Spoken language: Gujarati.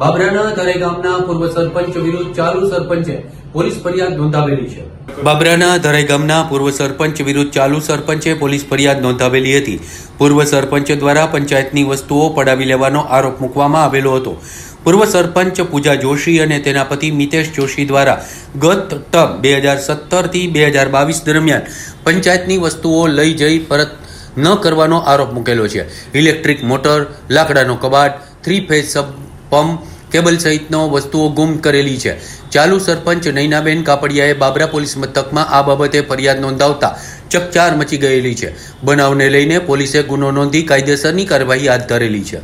બાબરાના ધરાઈ ગામના પૂર્વ સરપંચ વિરુદ્ધ ચાલુ સરપંચે પોલીસ ફરિયાદ નોંધાવેલી છે. બાબરાના ધરાઈ ગામના પૂર્વ સરપંચ વિરુદ્ધ ચાલુ સરપંચે પોલીસ ફરિયાદ નોંધાવેલી હતી. પૂર્વ સરપંચ દ્વારા પંચાયતની વસ્તુઓ પડાવી લેવાનો આરોપ મૂકવામાં આવેલો હતો. પૂર્વ સરપંચ પૂજા જોશી અને તેના પતિ મિતેશ જોશી દ્વારા ગત ટર્મ બે હજાર સત્તરથી બે હજાર બાવીસ દરમિયાન પંચાયતની વસ્તુઓ લઈ જઈ પરત ન કરવાનો આરોપ મૂકેલો છે. ઇલેક્ટ્રિક મોટર, લાકડાનો કબાટ, three phase sub pump, cable સહિતનો વસ્તુઓ ગુમ કરેલી છે. ચાલુ સરપંચ નૈનાબેન કાપડિયાએ બાબરા પોલીસ મથકમાં આ બાબતે ફરિયાદ નોંધાવતા ચકચાર મચી ગયેલી છે. બનાવને લઈને પોલીસે ગુનો નોંધી કાયદેસરની કાર્યવાહી હાથ ધરેલી છે.